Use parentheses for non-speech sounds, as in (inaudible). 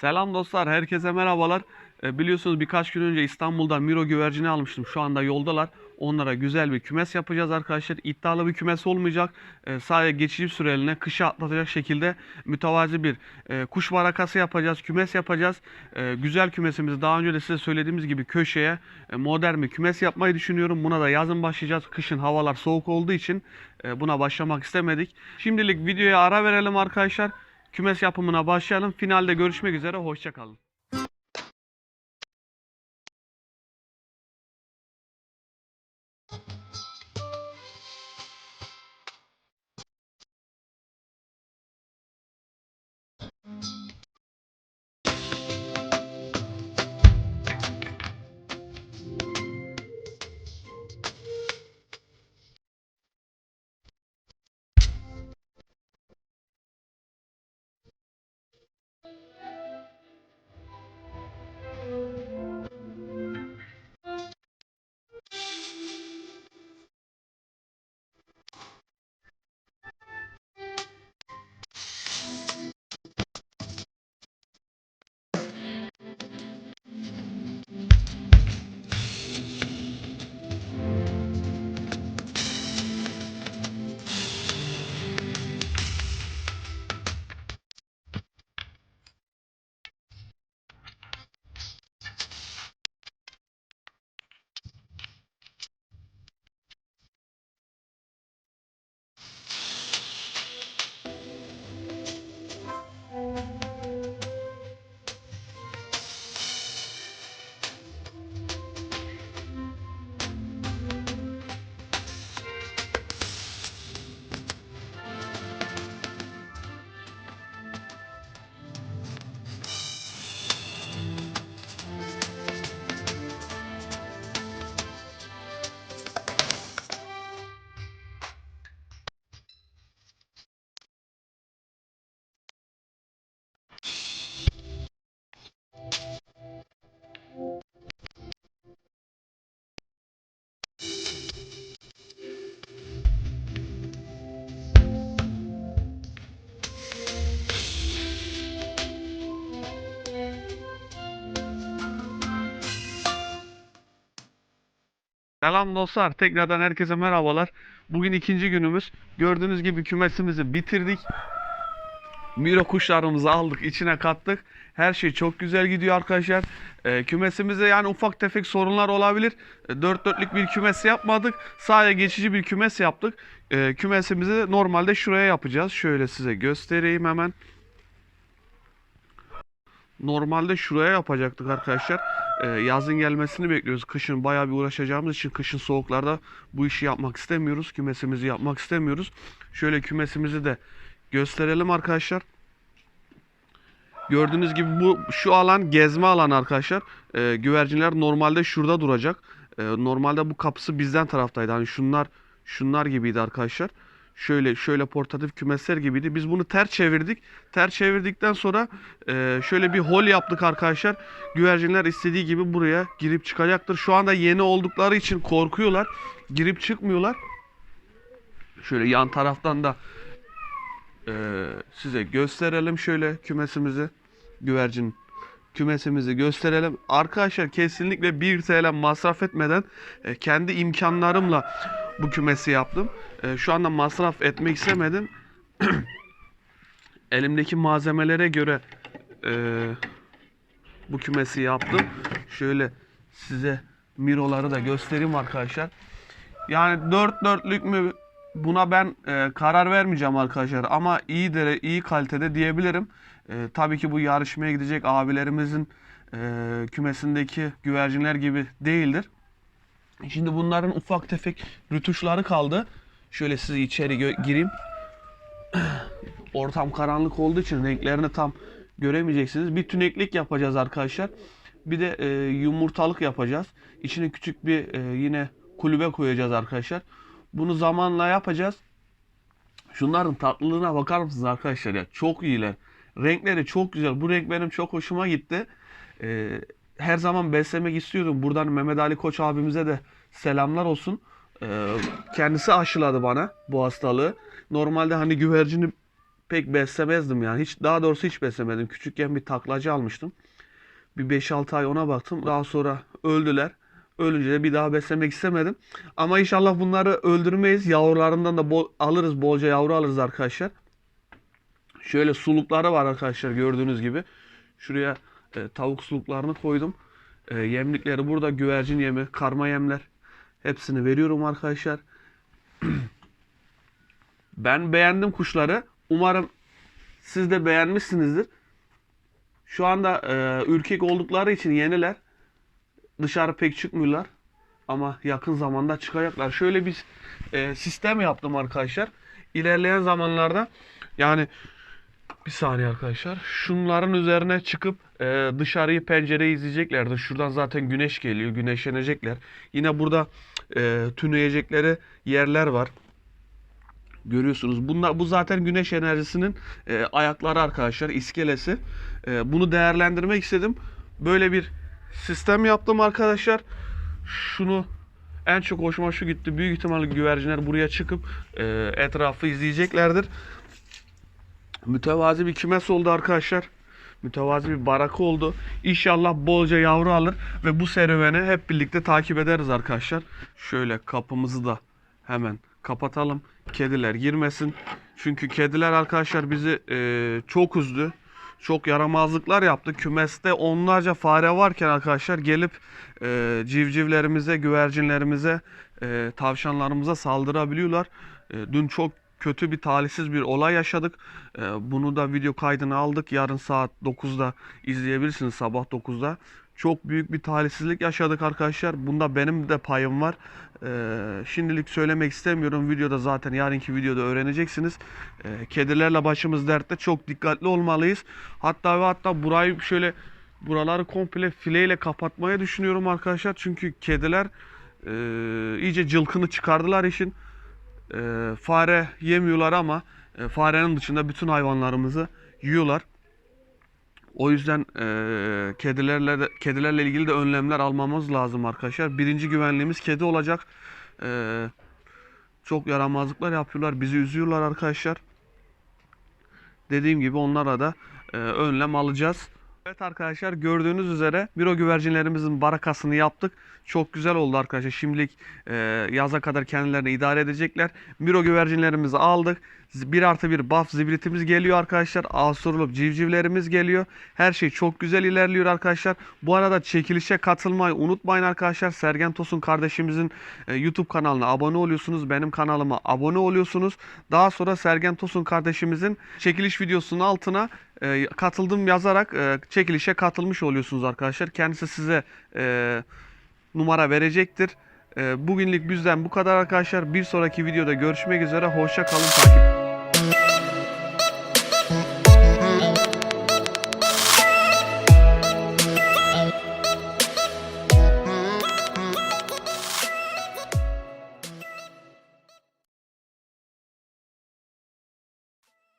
Selam dostlar, herkese merhabalar. E, biliyorsunuz birkaç gün önce İstanbul'dan Miro güvercini almıştım. Şu anda yoldalar. Onlara güzel bir kümes yapacağız arkadaşlar. İddialı bir kümes olmayacak. E, sadece geçici süreliğine kışı atlatacak şekilde mütevazi bir e, kuş barakası yapacağız. Kümes yapacağız. E, güzel kümesimizi daha önce de size söylediğimiz gibi köşeye e, modern bir kümes yapmayı düşünüyorum. Buna da yazın başlayacağız. Kışın havalar soğuk olduğu için e, buna başlamak istemedik. Şimdilik videoya ara verelim arkadaşlar. Kümes yapımına başlayalım. Finalde görüşmek üzere. Hoşçakalın. Selam dostlar. Tekrardan herkese merhabalar. Bugün ikinci günümüz. Gördüğünüz gibi kümesimizi bitirdik. Miro kuşlarımızı aldık, içine kattık. Her şey çok güzel gidiyor arkadaşlar. Ee, kümesimizde yani ufak tefek sorunlar olabilir. Ee, Dört dörtlük bir kümes yapmadık. Sadece geçici bir kümes yaptık. Ee, kümesimizi de normalde şuraya yapacağız. Şöyle size göstereyim hemen. Normalde şuraya yapacaktık arkadaşlar. Ee, yazın gelmesini bekliyoruz. Kışın bayağı bir uğraşacağımız için kışın soğuklarda bu işi yapmak istemiyoruz. Kümesimizi yapmak istemiyoruz. Şöyle kümesimizi de gösterelim arkadaşlar. Gördüğünüz gibi bu şu alan gezme alanı arkadaşlar. Ee, güvercinler normalde şurada duracak. Ee, normalde bu kapısı bizden taraftaydı. Hani şunlar şunlar gibiydi arkadaşlar. Şöyle şöyle portatif kümesler gibiydi. Biz bunu ters çevirdik. Ters çevirdikten sonra e, şöyle bir hol yaptık arkadaşlar. Güvercinler istediği gibi buraya girip çıkacaktır. Şu anda yeni oldukları için korkuyorlar. Girip çıkmıyorlar. Şöyle yan taraftan da e, size gösterelim şöyle kümesimizi. Güvercin kümesimizi gösterelim. Arkadaşlar kesinlikle 1 TL masraf etmeden e, kendi imkanlarımla bu kümesi yaptım. E, şu anda masraf etmek istemedim. (clears throat) Elimdeki malzemelere göre e, bu kümesi yaptım. Şöyle size miroları da göstereyim arkadaşlar. Yani dört dörtlük mü buna ben e, karar vermeyeceğim arkadaşlar ama iyi de iyi kalitede diyebilirim. E, tabii ki bu yarışmaya gidecek abilerimizin e, kümesindeki güvercinler gibi değildir. Şimdi bunların ufak tefek rütuşları kaldı. Şöyle size içeri gireyim. (clears throat) Ortam karanlık olduğu için renklerini tam göremeyeceksiniz. Bir tüneklik yapacağız arkadaşlar. Bir de e, yumurtalık yapacağız. İçine küçük bir e, yine kulübe koyacağız arkadaşlar. Bunu zamanla yapacağız. Şunların tatlılığına bakar mısınız arkadaşlar ya? Çok iyiler. Renkleri çok güzel. Bu renk benim çok hoşuma gitti. E, her zaman beslemek istiyordum. Buradan Mehmet Ali Koç abimize de selamlar olsun. E, kendisi aşıladı bana bu hastalığı. Normalde hani güvercini pek beslemezdim yani. Hiç daha doğrusu hiç beslemedim. Küçükken bir taklacı almıştım. Bir 5-6 ay ona baktım. Daha sonra öldüler. Ölünce de bir daha beslemek istemedim. Ama inşallah bunları öldürmeyiz. Yavrularından da bol, alırız. Bolca yavru alırız arkadaşlar. Şöyle sulukları var arkadaşlar gördüğünüz gibi. Şuraya e, tavuk suluklarını koydum. E, yemlikleri burada güvercin yemi, karma yemler. Hepsini veriyorum arkadaşlar. (clears throat) Ben beğendim kuşları. Umarım siz de beğenmişsinizdir. Şu anda e, ürkek oldukları için yeniler. Dışarı pek çıkmıyorlar. Ama yakın zamanda çıkacaklar. Şöyle bir e, sistem yaptım arkadaşlar. İlerleyen zamanlarda yani bir saniye arkadaşlar. Şunların üzerine çıkıp e, dışarıyı pencereyi izleyeceklerdi. Şuradan zaten güneş geliyor. Güneşlenecekler. Yine burada e, tüneyecekleri yerler var. Görüyorsunuz. Bunlar, bu zaten güneş enerjisinin e, ayakları arkadaşlar. iskelesi. E, bunu değerlendirmek istedim. Böyle bir sistem yaptım arkadaşlar. Şunu en çok hoşuma şu gitti. Büyük ihtimalle güvercinler buraya çıkıp e, etrafı izleyeceklerdir. Mütevazi bir kümes oldu arkadaşlar. Mütevazi bir baraka oldu. İnşallah bolca yavru alır ve bu serüveni hep birlikte takip ederiz arkadaşlar. Şöyle kapımızı da hemen kapatalım. Kediler girmesin. Çünkü kediler arkadaşlar bizi e, çok üzdü. Çok yaramazlıklar yaptı. Kümeste onlarca fare varken arkadaşlar gelip e, civcivlerimize, güvercinlerimize, e, tavşanlarımıza saldırabiliyorlar. E, dün çok kötü bir talihsiz bir olay yaşadık. E, bunu da video kaydını aldık. Yarın saat 9'da izleyebilirsiniz sabah 9'da. Çok büyük bir talihsizlik yaşadık arkadaşlar. Bunda benim de payım var. Ee, şimdilik söylemek istemiyorum. Videoda zaten yarınki videoda öğreneceksiniz. Ee, kedilerle başımız dertte. Çok dikkatli olmalıyız. Hatta ve hatta burayı şöyle buraları komple fileyle kapatmayı düşünüyorum arkadaşlar. Çünkü kediler iyice cılkını çıkardılar işin. E, fare yemiyorlar ama e, farenin dışında bütün hayvanlarımızı yiyorlar. O yüzden eee, kedilerle de, kedilerle ilgili de önlemler almamız lazım arkadaşlar. Birinci güvenliğimiz kedi olacak. Eee, çok yaramazlıklar yapıyorlar, bizi üzüyorlar arkadaşlar. Dediğim gibi onlara da eee, önlem alacağız. Evet arkadaşlar gördüğünüz üzere Miro güvercinlerimizin barakasını yaptık. Çok güzel oldu arkadaşlar. Şimdilik eee, yaza kadar kendilerini idare edecekler. Miro güvercinlerimizi aldık. 1 artı 1 buff zibritimiz geliyor arkadaşlar. Asurlup civcivlerimiz geliyor. Her şey çok güzel ilerliyor arkadaşlar. Bu arada çekilişe katılmayı unutmayın arkadaşlar. Sergen Tosun kardeşimizin e, YouTube kanalına abone oluyorsunuz. Benim kanalıma abone oluyorsunuz. Daha sonra Sergen Tosun kardeşimizin çekiliş videosunun altına e, katıldım yazarak e, çekilişe katılmış oluyorsunuz arkadaşlar. Kendisi size e, numara verecektir. E, bugünlük bizden bu kadar arkadaşlar. Bir sonraki videoda görüşmek üzere. Hoşça kalın takip.